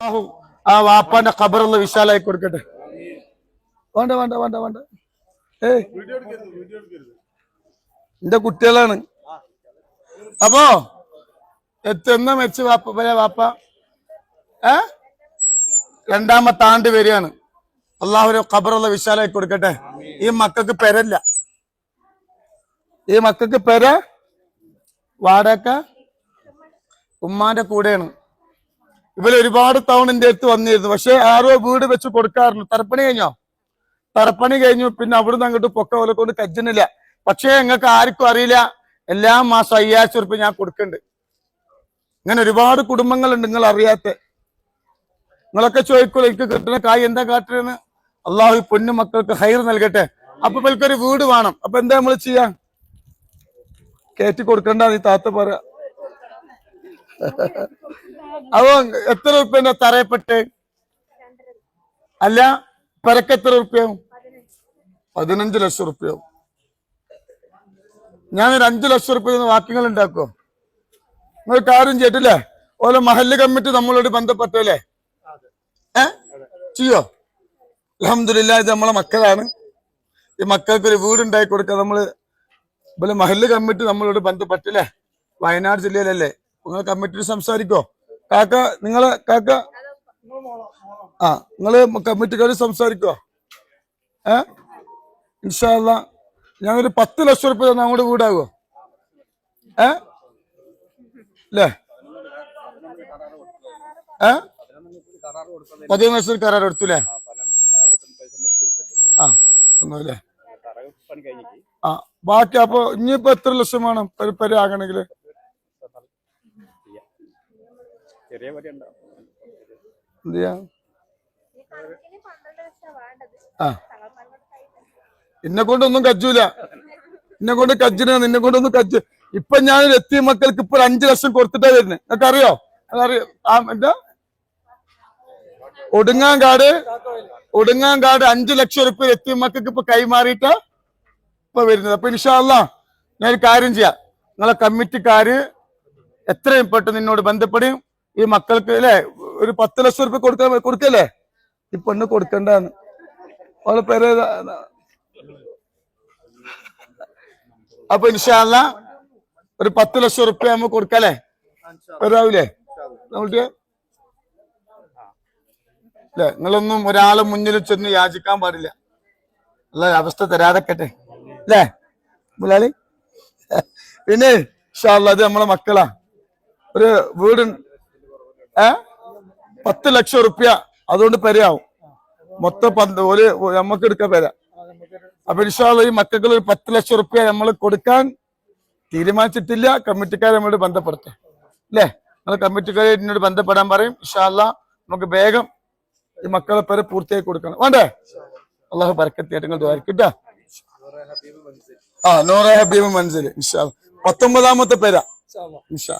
അല്ലാഹു ആ വാപ്പാന്റെ ഖബറുള്ള വിശാലായി കൊടുക്കട്ടെ. വേണ്ട വേണ്ട വേണ്ട വേണ്ട. ഏ എന്റെ കുട്ടികളാണ്. അപ്പോ എത്തുന്ന മെച്ച് വാപ്പ വരെ വാപ്പ? ഏ? രണ്ടാമത്തെ ആണ്ട് വരികയാണ്. അള്ളാഹു ഖബറുള്ള വിശാലായി കൊടുക്കട്ടെ. ഈ മക്കൾക്ക് പെരല്ല ഈ മക്കൾക്ക് പെര വാടക ഉമ്മാന്റെ കൂടെയാണ്. ഇവർ ഒരുപാട് തവണ എന്റെ അടുത്ത് വന്നിരുന്നു. പക്ഷെ ആരോ വീട് വെച്ച് കൊടുക്കാറുണ്ട്. തറപ്പണി കഴിഞ്ഞോ? തറപ്പണി കഴിഞ്ഞു. പിന്നെ അവിടുന്ന് അങ്ങോട്ട് പൊക്ക പോലെ കൊണ്ട് കജ്ജനില്ല പക്ഷേ ഞങ്ങൾക്ക് ആർക്കും അറിയില്ല. എല്ലാ മാസം അയ്യായിരം ഉറപ്പ് ഞാൻ കൊടുക്കുന്നുണ്ട്. ഇങ്ങനെ ഒരുപാട് കുടുംബങ്ങളുണ്ട് നിങ്ങൾ അറിയാത്ത. നിങ്ങളൊക്കെ ചോദിക്കൂല എനിക്ക് കിട്ടുന്ന കായ് എന്താ കാട്ടുന്നത് അള്ളാഹു പൊന്നു മക്കൾക്ക് ഹൈർ നൽകട്ടെ. അപ്പൊ ഇവർക്കൊരു വീട് വേണം. അപ്പൊ എന്താ നമ്മൾ ചെയ്യാം? കയറ്റി കൊടുക്കണ്ട നീ താത്ത പറ അതോ എത്ര ഉറുപ്പ്യ തറയപ്പെട്ട്? അല്ല പെരക്ക് എത്ര ഉറുപ്പ്യാവും പതിനഞ്ച് ലക്ഷം ഉറുപ്പ്യാവും ഞാനൊരു അഞ്ചു ലക്ഷം ഉറുപ്പ്യ വാക്യങ്ങൾ ഉണ്ടാക്കോ നിങ്ങൾ കാര്യം ചെയ്തിട്ടില്ലേ? ഓരോ മഹല്ല് കമ്മിറ്റി നമ്മളോട് ബന്ധപ്പെട്ടല്ലേ ഏ? ചെയ്യോ? അലഹമില്ല ഇത് നമ്മളെ മക്കളാണ്. ഈ മക്കൾക്ക് ഒരു വീട് ഉണ്ടാക്കി കൊടുക്കുക നമ്മൾ ഇവിടെ മഹല്ല് കമ്മിറ്റി നമ്മളോട് ബന്ധപ്പെട്ടില്ലേ? വയനാട് ജില്ലയിലല്ലേ? നിങ്ങൾ കമ്മിറ്റിയിൽ സംസാരിക്കോ? കാക്ക നിങ്ങളെ കാക്ക? ആ നിങ്ങൾ കമ്മിറ്റിക്കാർ സംസാരിക്കോ? ഏ? ഇൻഷാല്ല ഞാനൊരു പത്ത് ലക്ഷം റുപ്യ തന്നെ അങ്ങോട്ട് വീടാകോ ഏ? അല്ലേ ഏ? പതിനൊന്ന് ലക്ഷം കരാർ എടുത്തുല്ലേ ആ ഒന്നുമില്ലേ ആ ബാക്കി അപ്പൊ ഇനിയിപ്പോ എത്ര ലക്ഷം വേണം? ഒരു പെര ആകണമെങ്കിൽ ചെറിയ പരി ഉണ്ടാവും എന്ത് ചെയ്യാ ആ. എന്നെ കൊണ്ടൊന്നും കജ്ജൂല. എന്നെ കൊണ്ട് കജ്ജിന നിന്നെ കൊണ്ടൊന്നും കജ്ജ്. ഇപ്പൊ ഞാൻ എത്തിയ മക്കൾക്ക് ഇപ്പൊ അഞ്ചു ലക്ഷം കൊടുത്തിട്ടാ വരുന്നത് നിങ്ങൾക്ക് അറിയോ അതറിയോ ആ എന്താ? ഒടുങ്ങാങ്കാട് ഒടുങ്ങാങ്കാട് അഞ്ചു ലക്ഷം റുപ്യ എത്തിയ മക്കൾക്ക് ഇപ്പൊ കൈമാറിയിട്ടാ ഇപ്പൊ വരുന്നത്. അപ്പൊ ഇൻഷാല്ല ഞാൻ ഒരു കാര്യം ചെയ്യാം. നിങ്ങളെ കമ്മിറ്റിക്കാര് എത്രയും പെട്ടെന്ന് നിന്നോട് ബന്ധപ്പെടും. ഈ മക്കൾക്ക് അല്ലെ ഒരു പത്ത് ലക്ഷം റുപ്യ കൊടുക്കാൻ കൊടുക്കല്ലേ? ഈ പെണ്ണ് കൊടുക്കണ്ടെന്ന്. അവളെ പേര്? അപ്പൊ ഇൻഷാല്ല ഒരു പത്ത് ലക്ഷം റുപ്യ നമ്മൾ കൊടുക്കല്ലേ? വരാവില്ലേ നമ്മൾക്ക്? അല്ലെ നിങ്ങളൊന്നും ഒരാളെ മുന്നിൽ ചെന്ന് യാചിക്കാൻ പാടില്ല. അല്ല അവസ്ഥ തരാതെക്കട്ടെ. അല്ലേ മുലാലി പിന്നെ ഇൻഷാല്ല അത് നമ്മളെ മക്കളാ. ഒരു വീട് ഏ? പത്ത് ലക്ഷം റുപ്യ. അതുകൊണ്ട് പെരയാവും. മൊത്തം പന്ത് ഒരു നമ്മക്ക് എടുക്കാൻ പെര. അപ്പൊ ഇൻഷാള്ള ഈ മക്കൾക്ക് ഒരു പത്ത് ലക്ഷം റുപ്യ നമ്മൾ കൊടുക്കാൻ തീരുമാനിച്ചിട്ടില്ല. കമ്മിറ്റിക്കാരെ നമ്മളോട് ബന്ധപ്പെടുത്തേ അല്ലേ? നമ്മൾ കമ്മിറ്റിക്കാരെ എന്നോട് ബന്ധപ്പെടാൻ പറയും. ഇൻഷാല്ല നമുക്ക് വേഗം ഈ മക്കളെ പേരെ പൂർത്തിയാക്കി കൊടുക്കണം. വേണ്ടേ? അള്ളാഹു പരക്കത്തിയായിട്ട് നിങ്ങൾ ദ്വാരിക്കട്ടാ ആ നൂറ ഹബീബ് മനസ്സിൽ ഇൻഷാ പത്തൊമ്പതാമത്തെ പേരാ. ഇൻഷാ